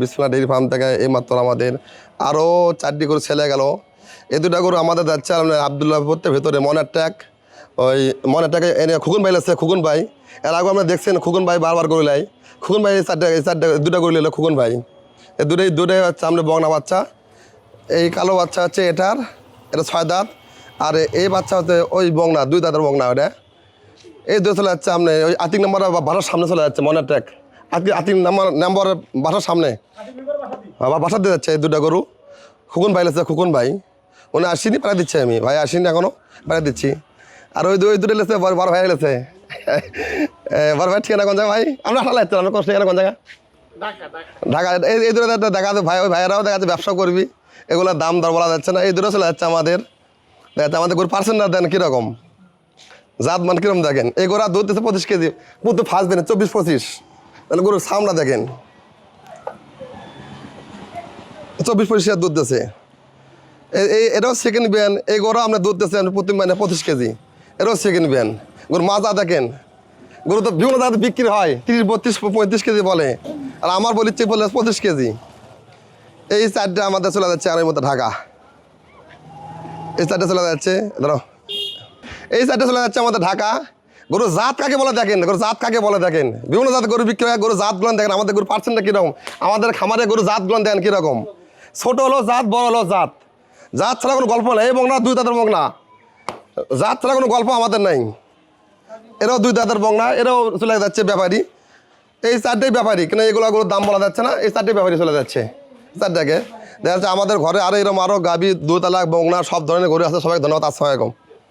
বিসমিল্লা dairy farm থেকে এইমাত্র আমাদের আরও চারটি গরু ছেলে গেল। এ দুটা গরু আমাদের যাচ্ছে আবদুল্লাহপুরের ভেতরে মনের ট্যাক ওই মনের ট্যাকে এনে খুকুন ভাই লাগছে খুকুন ভাই। এর আগে আমরা দেখছেন খুকুন ভাই বারবার গরু লাই। খুকুন ভাই চারটে চারটে দুটা গরু নিল খুকুন ভাই। এই দুটাই দুটাই হচ্ছে আমরা বগনা বাচ্চা। এই কালো বাচ্চা হচ্ছে এটার, এটা ছয় দাঁত। আর এই বাচ্চা হচ্ছে ওই বগনা, দুই দাঁতের বগনা ওটা। এই দুটো চলে যাচ্ছে আপনি ওই আতিক নাম্বার বাসার সামনে চলে যাচ্ছে মনের ট্যাক আতিক আতিক নাম্বার, নাম্বারের বাসার সামনে। আবার বাসা দিয়ে যাচ্ছে দুটা গরু। খুকুন ভাই লাগছে খুকুন ভাই। উনি আসিনি পাড়া দিচ্ছে আমি। ভাই আসিনি এখনও পাড়া দিচ্ছি। আর ওই ওই দুটো লেছে, বড় ভাই লেছে। বড় ভাই ঠিকানা কোন জায়গা ভাই? আমরা হালা লাগছে আমরা কষ্ট ঠিকানা কোন জায়গা ঢাকা। এই এই দুটো দেখা যাচ্ছে ভাই, ওই ভাইয়েরাও দেখা যাচ্ছে ব্যবসা করবি। এগুলোর দাম দর বলা যাচ্ছে না। এই দুটো চলে যাচ্ছে আমাদের। দেখা যাচ্ছে আমাদের গরু পার্সেন্ট না দেন কীরকম? জাত মান কিরম দেখেন? এই গোড়া দুধ দিচ্ছে পঁচিশ কেজি। পুরো ফার্স্ট দিনে চব্বিশ, পঁচিশ। তাহলে গরুর সামনা দেখেন। চব্বিশ পঁচিশ দুধ দিচ্ছে এ- এই এটাও সেকেন্ড ব্যান এই গরু আপনার দুধ দিচ্ছেন প্রতি মানে পঁচিশ কেজি। এটাও সেকেন্ড ব্যান গরু মাজা দেখেন। গরু তো বিভিন্ন জায়গাতে বিক্রি হয়, তিরিশ, বত্রিশ, পঁয়ত্রিশ কেজি বলে। আর আমার বলি চেয়ে বলে পঁচিশ কেজি। এই চারটা আমাদের চলে যাচ্ছে আর মধ্যে ঢাকা। এই চারটা চলে যাচ্ছে, ধরো। এই সাইডে চলে যাচ্ছে আমাদের ঢাকা। গরু জাত কাকে বলে দেখেন? গরু জাত কাকে বলে দেখেন? বিভিন্ন জাত গরু বিক্রি হয়, গরু জাতগুলো দেখেন, আমাদের গরু পার্সেন্টটা কীরকম? আমাদের খামারে গরু জাতগুলো দেখেন কীরকম? ছোট হলো জাত, বড় হলো জাত। জাত ছাড়া কোনো গল্প নেই এবং না দুই দাঁতের বংনা। জাত ছাড়া কোনো গল্প আমাদের নাই। এরাও দুই দাঁতের বংনা, এরাও চলে যাচ্ছে ব্যাপারী। এই চারটেই ব্যাপারী কিন্তু এগুলো গরুর দাম বলা যাচ্ছে না? এই চারটেই ব্যাপারী চলে যাচ্ছে। চারটাকে দেখা। যাচ্ছে আমাদের ঘরে আরও এরকম আরও গাবি, দুতলা, বংনা, সব ধরনের গরু আছে সবাই ধন্যবাদ আসসালামাইকুম